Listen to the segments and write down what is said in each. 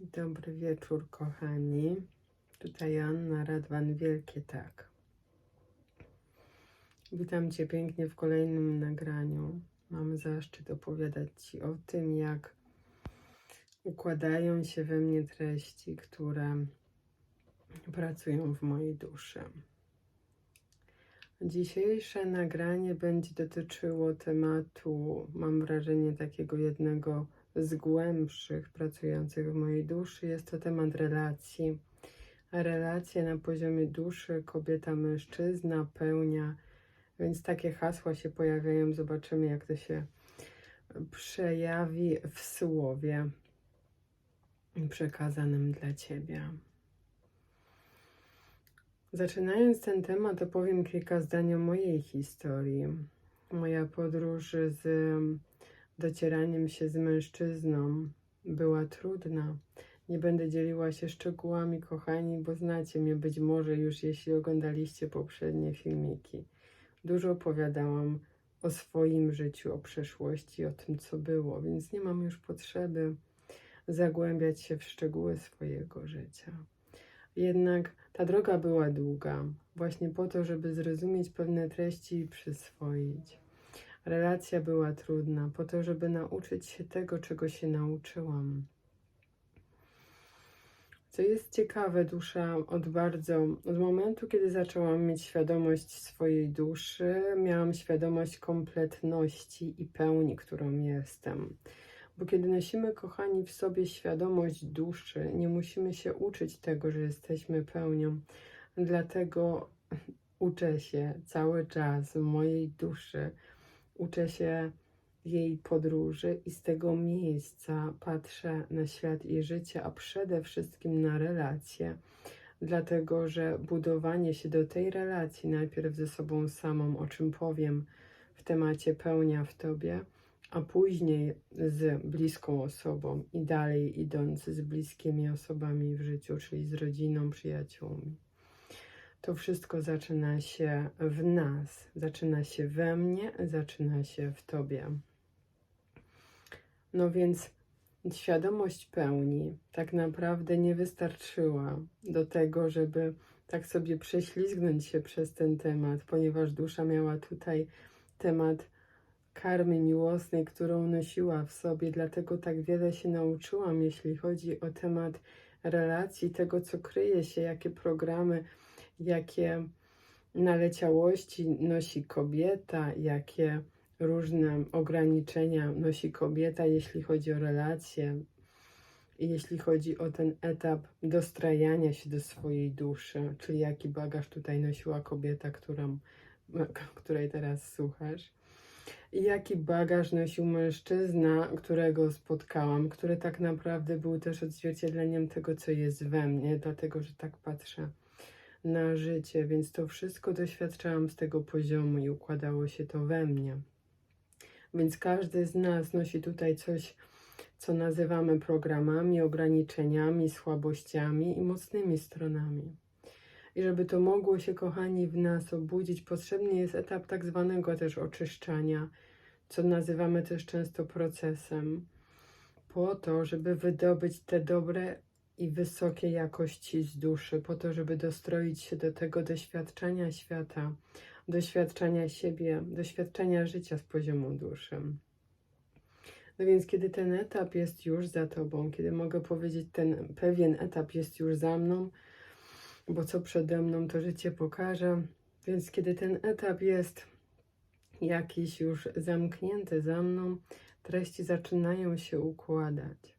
Dobry wieczór, kochani. Tutaj Anna Radwan, wielkie tak. Witam Cię pięknie w kolejnym nagraniu. Mam zaszczyt opowiadać Ci o tym, jak układają się we mnie treści, które pracują w mojej duszy. Dzisiejsze nagranie będzie dotyczyło tematu, mam wrażenie, takiego jednego z głębszych pracujących w mojej duszy. Jest to temat relacji. Relacje na poziomie duszy kobieta-mężczyzna pełnia, więc takie hasła się pojawiają. Zobaczymy, jak to się przejawi w słowie przekazanym dla Ciebie. Zaczynając ten temat, opowiem kilka zdań o mojej historii. Moja podróż z docieraniem się z mężczyzną była trudna. Nie będę dzieliła się szczegółami, kochani, bo znacie mnie być może już, jeśli oglądaliście poprzednie filmiki. Dużo opowiadałam o swoim życiu, o przeszłości, o tym, co było, więc nie mam już potrzeby zagłębiać się w szczegóły swojego życia. Jednak ta droga była długa, właśnie po to, żeby zrozumieć pewne treści i przyswoić. Relacja była trudna, po to, żeby nauczyć się tego, czego się nauczyłam. Co jest ciekawe, dusza od bardzo, od momentu, kiedy zaczęłam mieć świadomość swojej duszy, miałam świadomość kompletności i pełni, którą jestem. Bo kiedy nosimy, kochani, w sobie świadomość duszy, nie musimy się uczyć tego, że jesteśmy pełnią. Dlatego uczę się cały czas mojej duszy, uczę się jej podróży i z tego miejsca patrzę na świat i życie, a przede wszystkim na relacje. Dlatego, że budowanie się do tej relacji najpierw ze sobą samą, o czym powiem w temacie pełnia w tobie, a później z bliską osobą i dalej idąc z bliskimi osobami w życiu, czyli z rodziną, przyjaciółmi. To wszystko zaczyna się w nas, zaczyna się we mnie, zaczyna się w tobie. No więc świadomość pełni tak naprawdę nie wystarczyła do tego, żeby tak sobie prześlizgnąć się przez ten temat, ponieważ dusza miała tutaj temat karmy miłosnej, którą nosiła w sobie, dlatego tak wiele się nauczyłam, jeśli chodzi o temat relacji, tego co kryje się, jakie programy, jakie naleciałości nosi kobieta, jakie różne ograniczenia nosi kobieta, jeśli chodzi o relacje, jeśli chodzi o ten etap dostrajania się do swojej duszy, czyli jaki bagaż tutaj nosiła kobieta, którą, której teraz słuchasz. I jaki bagaż nosił mężczyzna, którego spotkałam, który tak naprawdę był też odzwierciedleniem tego, co jest we mnie, dlatego że tak patrzę na życie, więc to wszystko doświadczałam z tego poziomu i układało się to we mnie. Więc każdy z nas nosi tutaj coś, co nazywamy programami, ograniczeniami, słabościami i mocnymi stronami. I żeby to mogło się, kochani, w nas obudzić, potrzebny jest etap tak zwanego też oczyszczania, co nazywamy też często procesem, po to, żeby wydobyć te dobre i wysokie jakości z duszy, po to, żeby dostroić się do tego doświadczenia świata, doświadczenia siebie, doświadczenia życia z poziomu duszy. No więc, kiedy ten etap jest już za tobą, kiedy mogę powiedzieć, ten pewien etap jest już za mną, bo co przede mną, to życie pokaże. Więc, kiedy ten etap jest jakiś już zamknięty za mną, treści zaczynają się układać.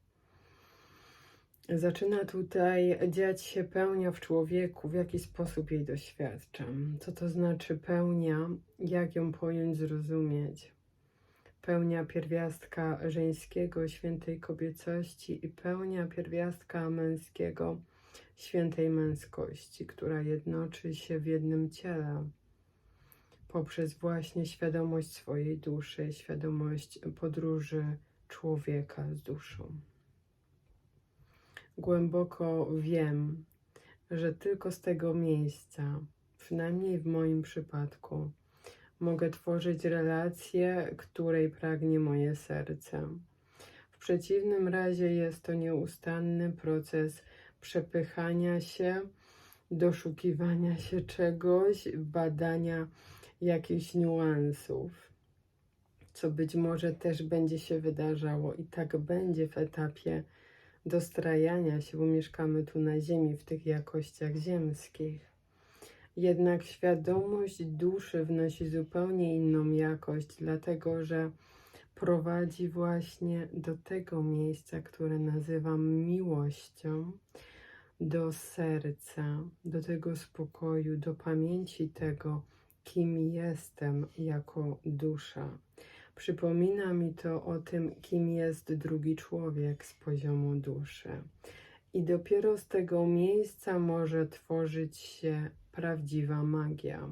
Zaczyna tutaj dziać się pełnia w człowieku, w jaki sposób jej doświadczam. Co to znaczy pełnia, jak ją pojąć, zrozumieć. Pełnia pierwiastka żeńskiego, świętej kobiecości i pełnia pierwiastka męskiego, świętej męskości, która jednoczy się w jednym ciele poprzez właśnie świadomość swojej duszy, świadomość podróży człowieka z duszą. Głęboko wiem, że tylko z tego miejsca, przynajmniej w moim przypadku, mogę tworzyć relację, której pragnie moje serce. W przeciwnym razie jest to nieustanny proces przepychania się, doszukiwania się czegoś, badania jakichś niuansów, co być może też będzie się wydarzało i tak będzie w etapie dostrajania się, bo mieszkamy tu na Ziemi w tych jakościach ziemskich. Jednak świadomość duszy wnosi zupełnie inną jakość, dlatego że prowadzi właśnie do tego miejsca, które nazywam miłością, do serca, do tego spokoju, do pamięci tego, kim jestem jako dusza. Przypomina mi to o tym, kim jest drugi człowiek z poziomu duszy. I dopiero z tego miejsca może tworzyć się prawdziwa magia.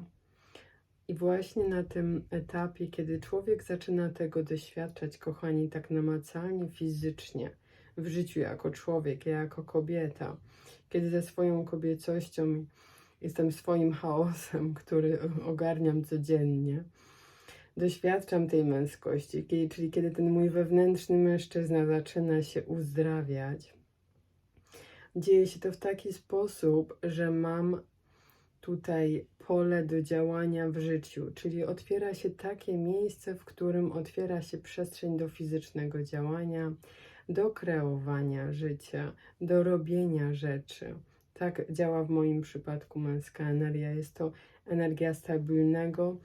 I właśnie na tym etapie, kiedy człowiek zaczyna tego doświadczać, kochani, tak namacalnie, fizycznie, w życiu jako człowiek, ja jako kobieta, kiedy ze swoją kobiecością jestem swoim chaosem, który ogarniam codziennie, doświadczam tej męskości, czyli kiedy ten mój wewnętrzny mężczyzna zaczyna się uzdrawiać. Dzieje się to w taki sposób, że mam tutaj pole do działania w życiu, czyli otwiera się takie miejsce, w którym otwiera się przestrzeń do fizycznego działania, do kreowania życia, do robienia rzeczy. Tak działa w moim przypadku męska energia. Jest to energia stabilnego,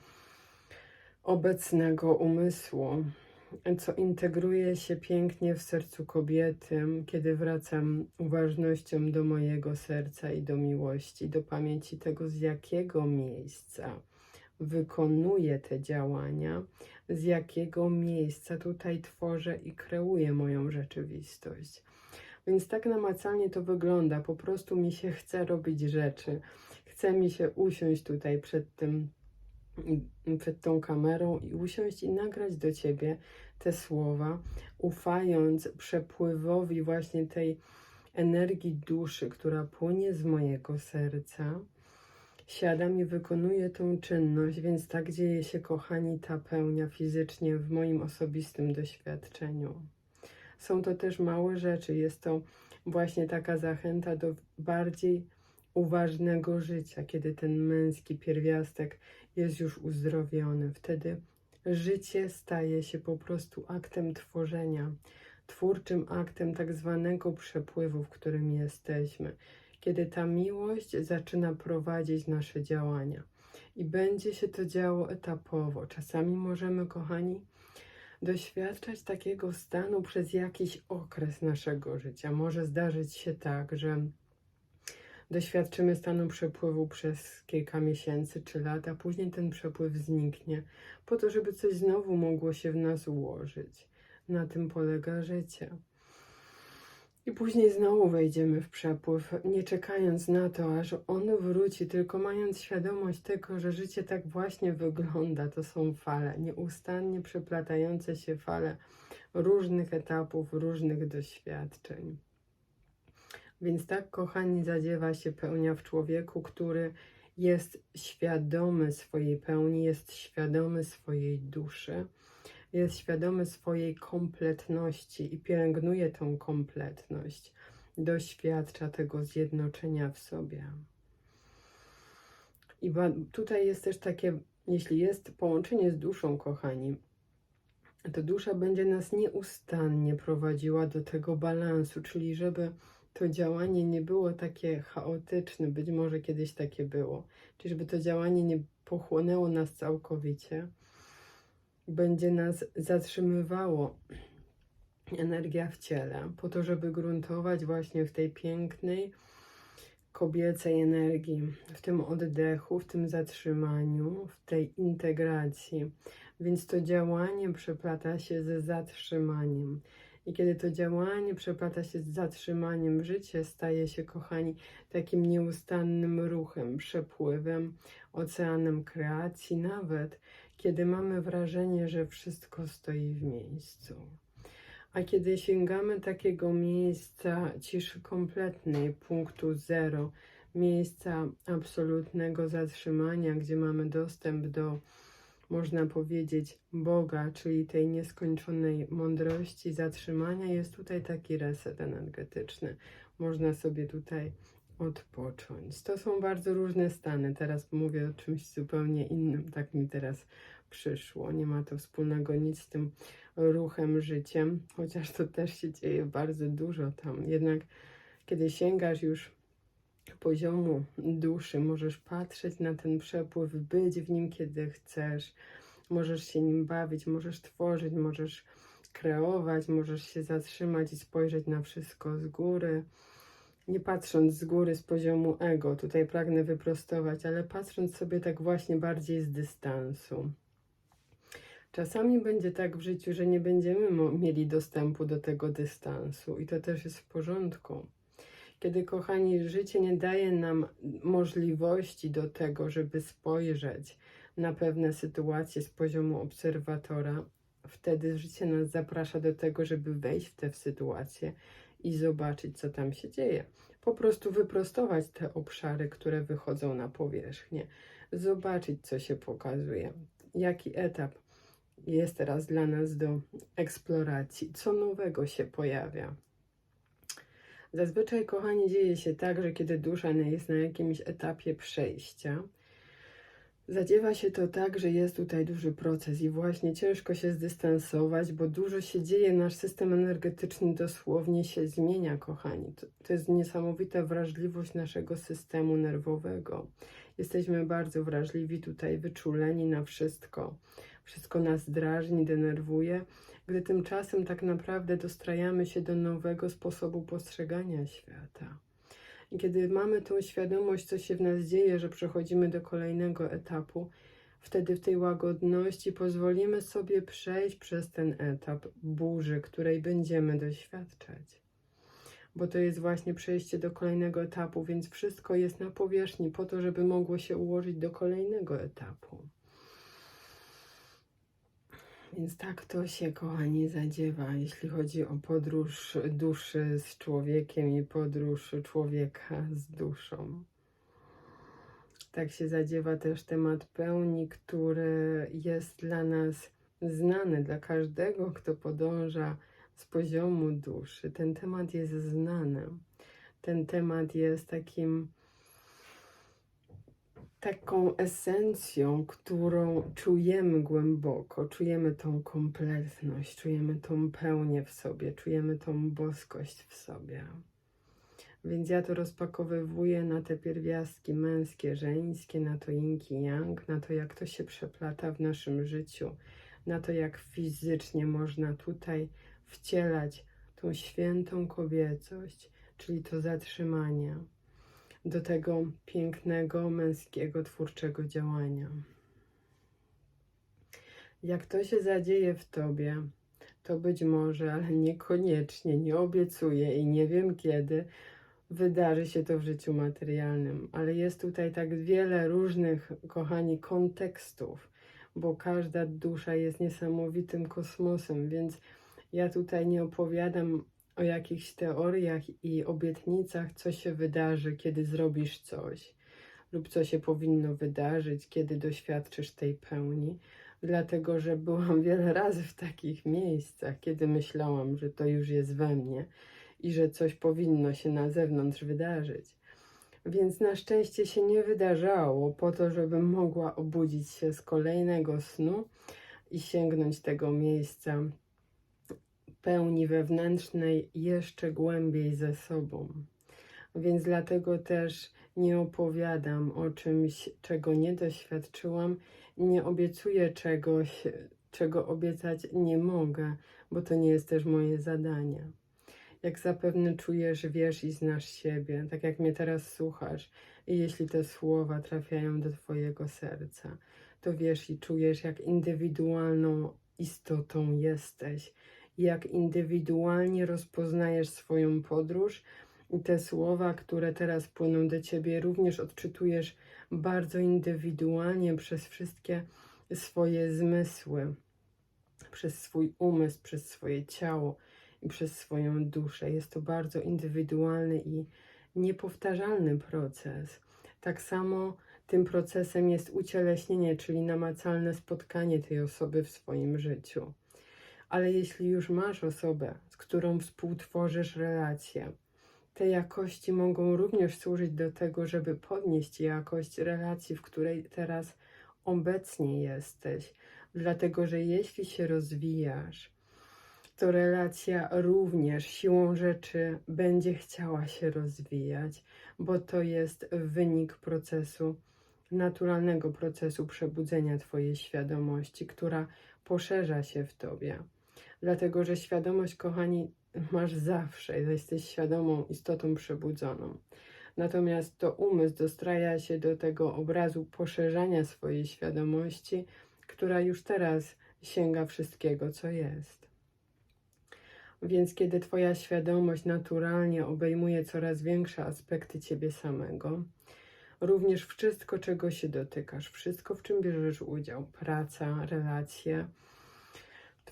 obecnego umysłu, co integruje się pięknie w sercu kobiety, kiedy wracam uważnością do mojego serca i do miłości, do pamięci tego, z jakiego miejsca wykonuję te działania, z jakiego miejsca tutaj tworzę i kreuję moją rzeczywistość. Więc tak namacalnie to wygląda. Po prostu mi się chce robić rzeczy. Chce mi się usiąść tutaj przed tym przed tą kamerą i usiąść i nagrać do ciebie te słowa, ufając przepływowi właśnie tej energii duszy, która płynie z mojego serca. Siadam i wykonuję tą czynność, więc tak dzieje się, kochani, ta pełnia fizycznie w moim osobistym doświadczeniu. Są to też małe rzeczy, jest to właśnie taka zachęta do bardziej uważnego życia, kiedy ten męski pierwiastek jest już uzdrowiony. Wtedy życie staje się po prostu aktem tworzenia, twórczym aktem tak zwanego przepływu, w którym jesteśmy, kiedy ta miłość zaczyna prowadzić nasze działania. I będzie się to działo etapowo. Czasami możemy, kochani, doświadczać takiego stanu przez jakiś okres naszego życia. Może zdarzyć się tak, że doświadczymy stanu przepływu przez kilka miesięcy czy lat, a później ten przepływ zniknie, po to, żeby coś znowu mogło się w nas ułożyć. Na tym polega życie. I później znowu wejdziemy w przepływ, nie czekając na to, aż on wróci, tylko mając świadomość tego, że życie tak właśnie wygląda. To są fale, nieustannie przeplatające się fale różnych etapów, różnych doświadczeń. Więc tak, kochani, zadziewa się pełnia w człowieku, który jest świadomy swojej pełni, jest świadomy swojej duszy, jest świadomy swojej kompletności i pielęgnuje tą kompletność, doświadcza tego zjednoczenia w sobie. I tutaj jest też takie, jeśli jest połączenie z duszą, kochani, to dusza będzie nas nieustannie prowadziła do tego balansu, czyli żeby to działanie nie było takie chaotyczne, być może kiedyś takie było, czyli żeby to działanie nie pochłonęło nas całkowicie, będzie nas zatrzymywało energia w ciele, po to, żeby gruntować właśnie w tej pięknej kobiecej energii, w tym oddechu, w tym zatrzymaniu, w tej integracji. Więc to działanie przeplata się ze zatrzymaniem. I kiedy to działanie przeplata się z zatrzymaniem, życie staje się, kochani, takim nieustannym ruchem, przepływem, oceanem kreacji, nawet kiedy mamy wrażenie, że wszystko stoi w miejscu. A kiedy sięgamy takiego miejsca ciszy kompletnej, punktu zero, miejsca absolutnego zatrzymania, gdzie mamy dostęp do można powiedzieć, Boga, czyli tej nieskończonej mądrości, zatrzymania, jest tutaj taki reset energetyczny. Można sobie tutaj odpocząć. To są bardzo różne stany. Teraz mówię o czymś zupełnie innym. Tak mi teraz przyszło. Nie ma to wspólnego nic z tym ruchem, życiem, chociaż to też się dzieje bardzo dużo tam. Jednak kiedy sięgasz już poziomu duszy, możesz patrzeć na ten przepływ, być w nim kiedy chcesz, możesz się nim bawić, możesz tworzyć, możesz kreować, możesz się zatrzymać i spojrzeć na wszystko z góry. Nie patrząc z góry, z poziomu ego, tutaj pragnę wyprostować, ale patrząc sobie tak właśnie bardziej z dystansu. Czasami będzie tak w życiu, że nie będziemy mieli dostępu do tego dystansu, i to też jest w porządku. Kiedy, kochani, życie nie daje nam możliwości do tego, żeby spojrzeć na pewne sytuacje z poziomu obserwatora, wtedy życie nas zaprasza do tego, żeby wejść w tę sytuację i zobaczyć, co tam się dzieje. Po prostu wyprostować te obszary, które wychodzą na powierzchnię, zobaczyć, co się pokazuje, jaki etap jest teraz dla nas do eksploracji, co nowego się pojawia. Zazwyczaj, kochani, dzieje się tak, że kiedy dusza jest na jakimś etapie przejścia, zadziewa się to tak, że jest tutaj duży proces i właśnie ciężko się zdystansować, bo dużo się dzieje, nasz system energetyczny dosłownie się zmienia, kochani. To, to jest niesamowita wrażliwość naszego systemu nerwowego. Jesteśmy bardzo wrażliwi tutaj, wyczuleni na wszystko. Wszystko nas drażni, denerwuje, gdy tymczasem tak naprawdę dostrajamy się do nowego sposobu postrzegania świata. I kiedy mamy tą świadomość, co się w nas dzieje, że przechodzimy do kolejnego etapu, wtedy w tej łagodności pozwolimy sobie przejść przez ten etap burzy, której będziemy doświadczać. Bo to jest właśnie przejście do kolejnego etapu, więc wszystko jest na powierzchni po to, żeby mogło się ułożyć do kolejnego etapu. Więc tak to się, kochani, zadziewa, jeśli chodzi o podróż duszy z człowiekiem i podróż człowieka z duszą. Tak się zadziewa też temat pełni, który jest dla nas znany, dla każdego, kto podąża z poziomu duszy. Ten temat jest znany. Ten temat jest takim taką esencją, którą czujemy głęboko, czujemy tą kompletność, czujemy tą pełnię w sobie, czujemy tą boskość w sobie. Więc ja to rozpakowywuję na te pierwiastki męskie, żeńskie, na to yin yang, na to jak to się przeplata w naszym życiu, na to jak fizycznie można tutaj wcielać tą świętą kobiecość, czyli to zatrzymanie do tego pięknego, męskiego, twórczego działania. Jak to się zadzieje w tobie, to być może, ale niekoniecznie, nie obiecuję i nie wiem kiedy, wydarzy się to w życiu materialnym. Ale jest tutaj tak wiele różnych, kochani, kontekstów, bo każda dusza jest niesamowitym kosmosem, więc ja tutaj nie opowiadam o jakichś teoriach i obietnicach, co się wydarzy, kiedy zrobisz coś, lub co się powinno wydarzyć, kiedy doświadczysz tej pełni, dlatego że byłam wiele razy w takich miejscach, kiedy myślałam, że to już jest we mnie i że coś powinno się na zewnątrz wydarzyć. Więc na szczęście się nie wydarzało, po to, żebym mogła obudzić się z kolejnego snu i sięgnąć tego miejsca pełni wewnętrznej jeszcze głębiej ze sobą. Więc dlatego też nie opowiadam o czymś, czego nie doświadczyłam, nie obiecuję czegoś, czego obiecać nie mogę, bo to nie jest też moje zadanie. Jak zapewne czujesz, wiesz i znasz siebie, tak jak mnie teraz słuchasz, i jeśli te słowa trafiają do Twojego serca, to wiesz i czujesz, jak indywidualną istotą jesteś, jak indywidualnie rozpoznajesz swoją podróż i te słowa, które teraz płyną do ciebie, również odczytujesz bardzo indywidualnie przez wszystkie swoje zmysły, przez swój umysł, przez swoje ciało i przez swoją duszę. Jest to bardzo indywidualny i niepowtarzalny proces. Tak samo tym procesem jest ucieleśnienie, czyli namacalne spotkanie tej osoby w swoim życiu. Ale jeśli już masz osobę, z którą współtworzysz relację, te jakości mogą również służyć do tego, żeby podnieść jakość relacji, w której teraz obecnie jesteś. Dlatego, że jeśli się rozwijasz, to relacja również siłą rzeczy będzie chciała się rozwijać, bo to jest wynik procesu, naturalnego procesu przebudzenia Twojej świadomości, która poszerza się w Tobie. Dlatego, że świadomość, kochani, masz zawsze, jesteś świadomą istotą przebudzoną. Natomiast to umysł dostraja się do tego obrazu poszerzania swojej świadomości, która już teraz sięga wszystkiego, co jest. Więc kiedy Twoja świadomość naturalnie obejmuje coraz większe aspekty Ciebie samego, również wszystko, czego się dotykasz, wszystko, w czym bierzesz udział, praca, relacje,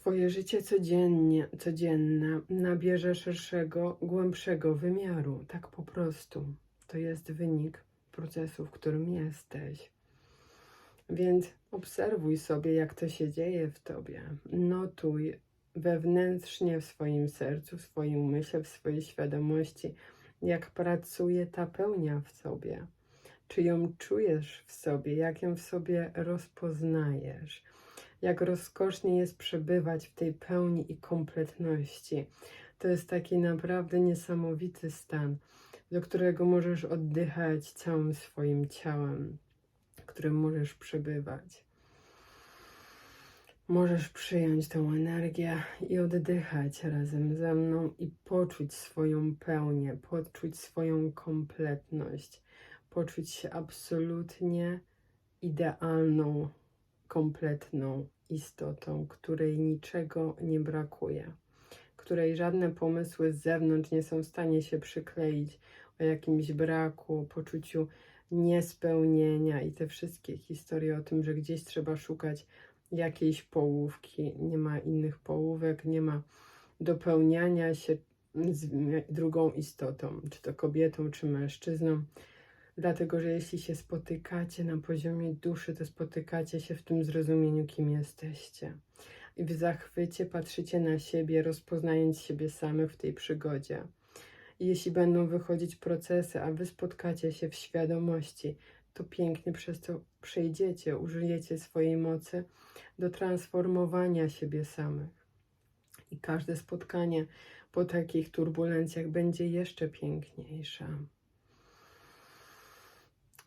Twoje życie codziennie, codzienne nabierze szerszego, głębszego wymiaru, tak po prostu. To jest wynik procesu, w którym jesteś. Więc obserwuj sobie, jak to się dzieje w tobie. Notuj wewnętrznie w swoim sercu, w swoim umyśle, w swojej świadomości, jak pracuje ta pełnia w sobie. Czy ją czujesz w sobie, jak ją w sobie rozpoznajesz, jak rozkosznie jest przebywać w tej pełni i kompletności. To jest taki naprawdę niesamowity stan, do którego możesz oddychać całym swoim ciałem, w którym możesz przebywać. Możesz przyjąć tą energię i oddychać razem ze mną i poczuć swoją pełnię, poczuć swoją kompletność, poczuć się absolutnie idealną, kompletną istotą, której niczego nie brakuje, której żadne pomysły z zewnątrz nie są w stanie się przykleić o jakimś braku, poczuciu niespełnienia i te wszystkie historie o tym, że gdzieś trzeba szukać jakiejś połówki, nie ma innych połówek, nie ma dopełniania się z drugą istotą, czy to kobietą, czy mężczyzną. Dlatego, że jeśli się spotykacie na poziomie duszy, to spotykacie się w tym zrozumieniu, kim jesteście. I w zachwycie patrzycie na siebie, rozpoznając siebie samych w tej przygodzie. I jeśli będą wychodzić procesy, a wy spotkacie się w świadomości, to pięknie przez to przejdziecie, użyjecie swojej mocy do transformowania siebie samych. I każde spotkanie po takich turbulencjach będzie jeszcze piękniejsze.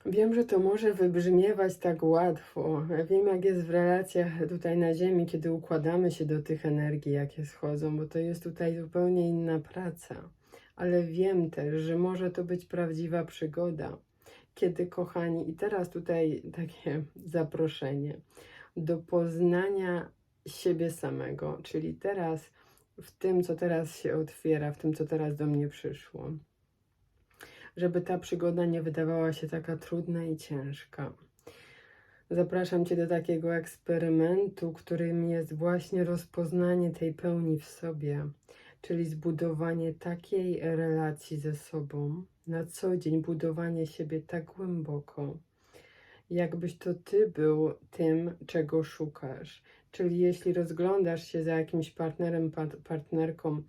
Wiem, że to może wybrzmiewać tak łatwo. Wiem, jak jest w relacjach tutaj na Ziemi, kiedy układamy się do tych energii, jakie schodzą, bo to jest tutaj zupełnie inna praca. Ale wiem też, że może to być prawdziwa przygoda kiedy, kochani, i teraz tutaj takie zaproszenie do poznania siebie samego, czyli teraz w tym, co teraz się otwiera, w tym, co teraz do mnie przyszło. Żeby ta przygoda nie wydawała się taka trudna i ciężka. Zapraszam Cię do takiego eksperymentu, którym jest właśnie rozpoznanie tej pełni w sobie, czyli zbudowanie takiej relacji ze sobą, na co dzień budowanie siebie tak głęboko, jakbyś to ty był tym, czego szukasz. Czyli jeśli rozglądasz się za jakimś partnerem, partnerką,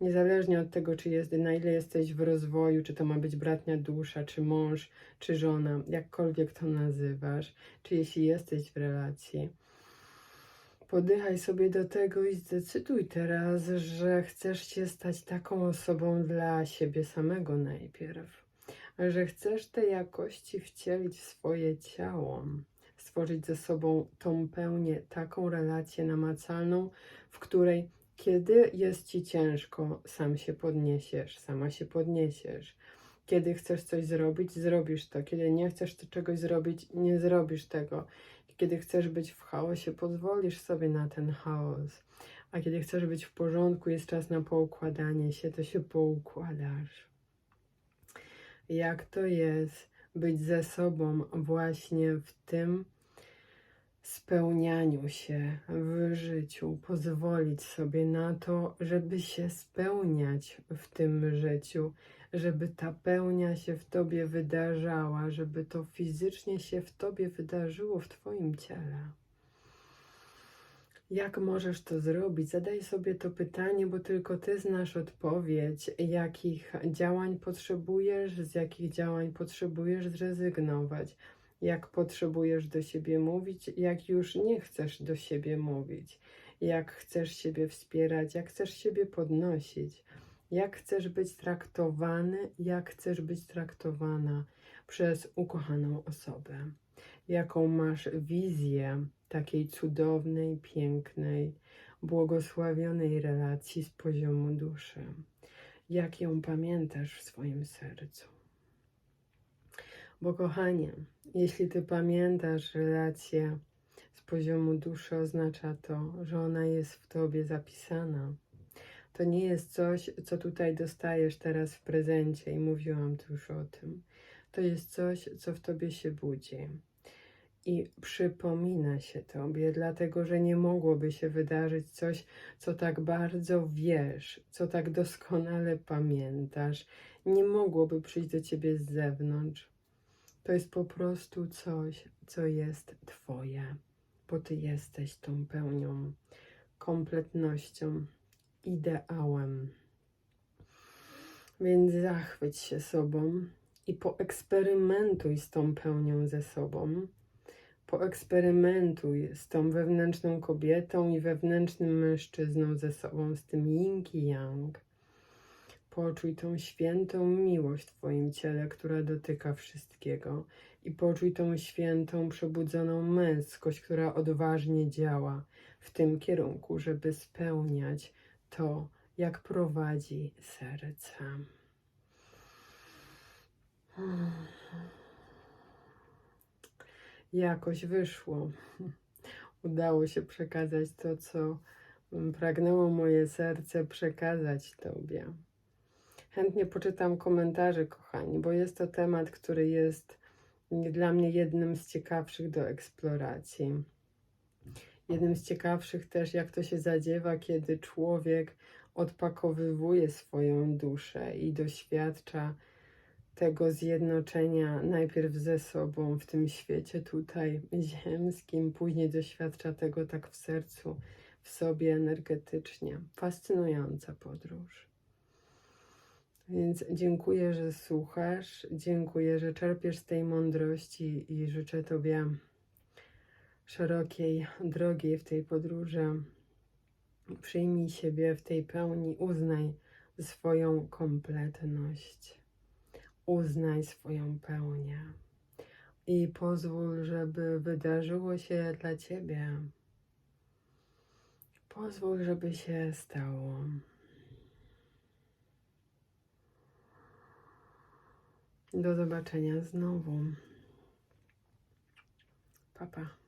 niezależnie od tego, czy jest, na ile jesteś w rozwoju, czy to ma być bratnia dusza, czy mąż, czy żona, jakkolwiek to nazywasz, czy jeśli jesteś w relacji, Podychaj sobie do tego i zdecyduj teraz, że chcesz się stać taką osobą dla siebie samego najpierw, że chcesz te jakości wcielić w swoje ciało, stworzyć ze sobą tą pełnię, taką relację namacalną, w której kiedy jest ci ciężko, sam się podniesiesz, sama się podniesiesz. Kiedy chcesz coś zrobić, zrobisz to. Kiedy nie chcesz czegoś zrobić, nie zrobisz tego. Kiedy chcesz być w chaosie, pozwolisz sobie na ten chaos. A kiedy chcesz być w porządku, jest czas na poukładanie się, to się poukładasz. Jak to jest być ze sobą właśnie w tym, spełnianiu się w życiu, pozwolić sobie na to, żeby się spełniać w tym życiu, żeby ta pełnia się w tobie wydarzała, żeby to fizycznie się w tobie wydarzyło, w twoim ciele. Jak możesz to zrobić? Zadaj sobie to pytanie, bo tylko ty znasz odpowiedź, jakich działań potrzebujesz, z jakich działań potrzebujesz zrezygnować, jak potrzebujesz do siebie mówić, jak już nie chcesz do siebie mówić, jak chcesz siebie wspierać, jak chcesz siebie podnosić, jak chcesz być traktowany, jak chcesz być traktowana przez ukochaną osobę, jaką masz wizję takiej cudownej, pięknej, błogosławionej relacji z poziomu duszy. Jak ją pamiętasz w swoim sercu. Bo kochanie, jeśli ty pamiętasz relację z poziomu duszy, oznacza to, że ona jest w tobie zapisana. To nie jest coś, co tutaj dostajesz teraz w prezencie i mówiłam tu już o tym. To jest coś, co w tobie się budzi i przypomina się tobie, dlatego że nie mogłoby się wydarzyć coś, co tak bardzo wiesz, co tak doskonale pamiętasz. Nie mogłoby przyjść do ciebie z zewnątrz. To jest po prostu coś, co jest twoje, bo ty jesteś tą pełnią, kompletnością, ideałem. Więc zachwyć się sobą i poeksperymentuj z tą pełnią ze sobą poeksperymentuj z tą wewnętrzną kobietą i wewnętrznym mężczyzną ze sobą, z tym yin yang. Poczuj tą świętą miłość w Twoim ciele, która dotyka wszystkiego. I poczuj tą świętą, przebudzoną męskość, która odważnie działa w tym kierunku, żeby spełniać to, jak prowadzi serce. jakoś wyszło. Udało się przekazać to, co pragnęło moje serce przekazać Tobie. Chętnie poczytam komentarze, kochani, bo jest to temat, który jest dla mnie jednym z ciekawszych do eksploracji. Jednym z ciekawszych też, jak to się zadziewa, kiedy człowiek odpakowywuje swoją duszę i doświadcza tego zjednoczenia najpierw ze sobą w tym świecie tutaj ziemskim, później doświadcza tego tak w sercu, w sobie energetycznie. Fascynująca podróż. Więc dziękuję, że słuchasz, dziękuję, że czerpiesz z tej mądrości i życzę Tobie szerokiej drogi w tej podróży. Przyjmij siebie w tej pełni, uznaj swoją kompletność uznaj swoją pełnię i pozwól, żeby wydarzyło się dla Ciebie. Pozwól, żeby się stało. Do zobaczenia znowu. Papa. Pa.